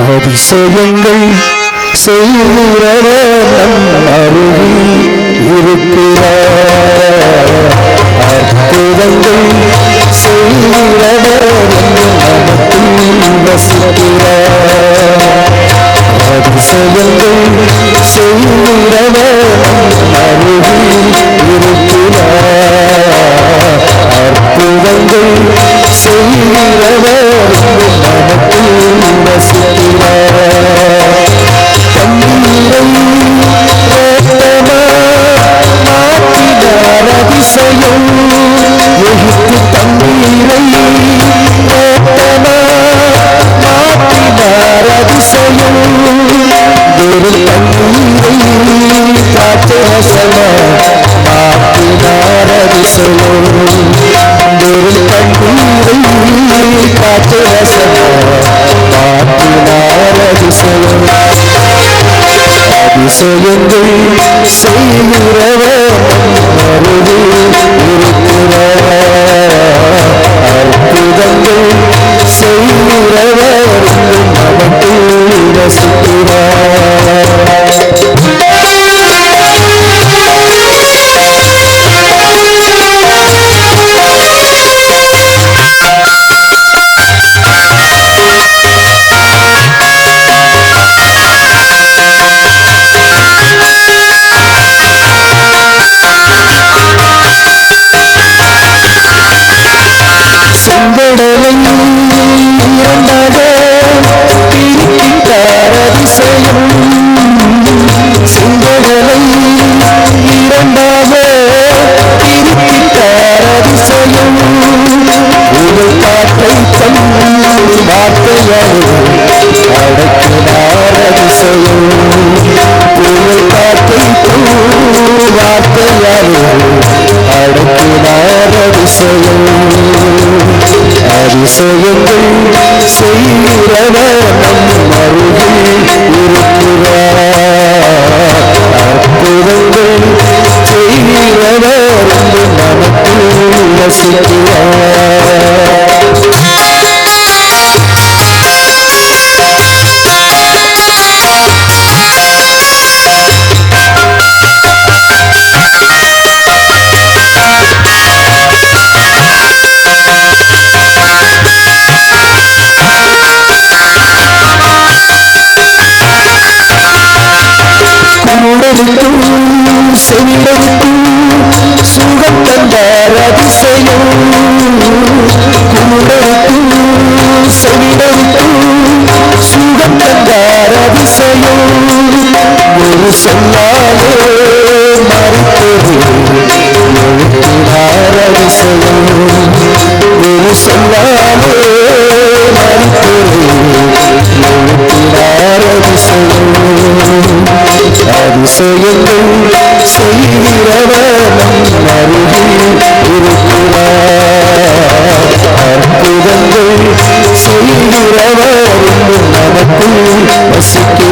அதிசயங்கள் செய்கிறவர் நம் அருகில் இருக்கிறார். அற்புதங்கள் செய்கிறவர் நமக்குள் வசிக்கிறார் அதிசயங்கள் செய்கிறவர் அருகில் இருக்கிறார். அற்புதங்கள் செய்கிறவர் அதிசயங்கள் செய்கிறவர் வார்த்தையால் அடக்கினார் அதிசயம் அதிசயங்கள் செய்கிறவர் நம் அருகில் இருக்கிறார். குருடருக்கும் செவிடருக்கும் சுகம் தந்தார் அதிசயம் குருடருக்கும் செவிடருக்கும் சுகம் தந்தார் அதிசயம் ஒரு சொல்லாலே மறுத்தது எழுப்பினார் அதிசயம் அதிசயங்கள் செய்கிறவர் நம் அருகில் இருக்கிறார் அற்புதங்கள் செய்கிறவர் நமக்குள் வசிக்கிறார்